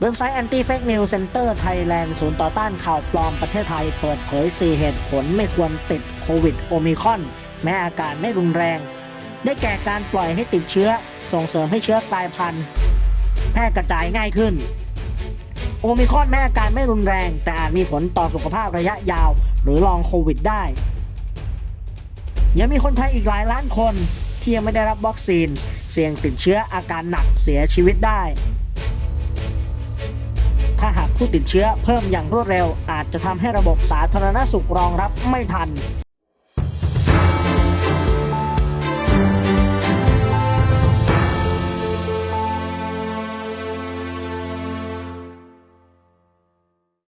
เว็บไซต์ Anti Fake News Center Thailand ศูนย์ต่อต้านข่าวปลอมประเทศไทย เปิดเผย 4 เหตุผลไม่ควรติดโควิดโอมิคอน แม้อาการไม่รุนแรง ได้แก่การปล่อยให้ติดเชื้อ ส่งเสริมให้เชื้อกลายพันธุ์ แพร่กระจายง่ายขึ้น โอมิคอนแม้อาการไม่รุนแรง แต่อาจมีผลต่อสุขภาพระยะยาว หรือลองโควิดได้ ยังมีคนไทยอีกหลายล้านคน ที่ยังไม่ได้รับวัคซีน เสี่ยงติดเชื้ออาการหนักเสียชีวิตได้ ผู้ติดเชื้อเพิ่มอย่างรวดเร็ว อาจจะทำให้ระบบสาธารณสุขรองรับไม่ทัน